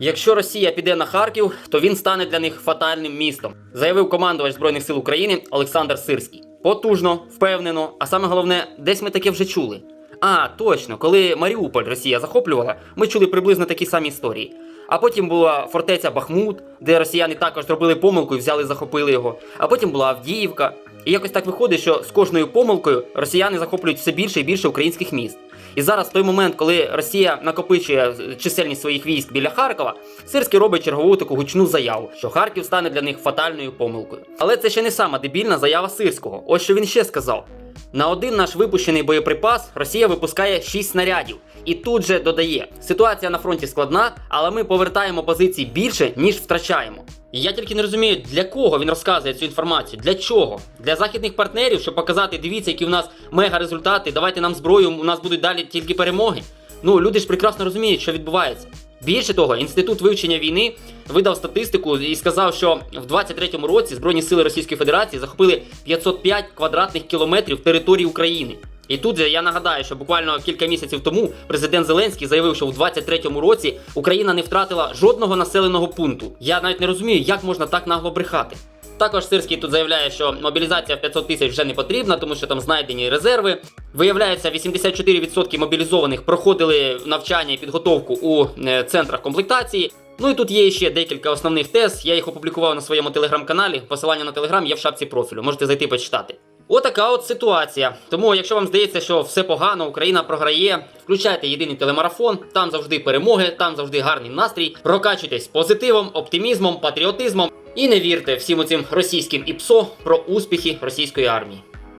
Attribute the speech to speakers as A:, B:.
A: Якщо Росія піде на Харків, то він стане для них фатальним містом, заявив командувач Збройних сил України Олександр Сирський. Потужно, впевнено, а саме головне, десь ми таке вже чули. А, точно, коли Маріуполь Росія захоплювала, ми чули приблизно такі самі історії. А потім була фортеця Бахмут, де росіяни також зробили помилку і взяли, захопили його. А потім була Авдіївка. І якось так виходить, що з кожною помилкою росіяни захоплюють все більше і більше українських міст. І зараз в той момент, коли Росія накопичує чисельність своїх військ біля Харкова, Сирський робить чергову таку гучну заяву, що Харків стане для них фатальною помилкою. Але це ще не сама дебільна заява Сирського. Ось що він ще сказав. На один наш випущений боєприпас Росія випускає 6 снарядів. І тут же додає: ситуація на фронті складна, але ми повертаємо позицій більше, ніж втрачаємо. І я тільки не розумію, для кого він розказує цю інформацію. Для чого? Для західних партнерів, щоб показати, дивіться, які в нас мега результати, давайте нам зброю, у нас будуть далі тільки перемоги. Ну, люди ж прекрасно розуміють, що відбувається. Більше того, інститут вивчення війни видав статистику і сказав, що в 23-му році Збройні сили Російської Федерації захопили 505 квадратних кілометрів території України. І тут я нагадаю, що буквально кілька місяців тому президент Зеленський заявив, що в 23-му році Україна не втратила жодного населеного пункту. Я навіть не розумію, як можна так нагло брехати. Також Сирський тут заявляє, що мобілізація в 500 тисяч вже не потрібна, тому що там знайдені резерви. Виявляється, 84% мобілізованих проходили навчання і підготовку у е, центрах комплектації. Ну і тут є ще декілька основних тез. Я їх опублікував на своєму телеграм-каналі. Посилання на телеграм є в шапці профілю. Можете зайти почитати. Отака от ситуація. Тому, якщо вам здається, що все погано, Україна програє, включайте єдиний телемарафон, там завжди перемоги, там завжди гарний настрій. Прокачуйтесь позитивом, оптимізмом, патріотизмом і не вірте всім оцим російським ІПСО про успіхи російської армії.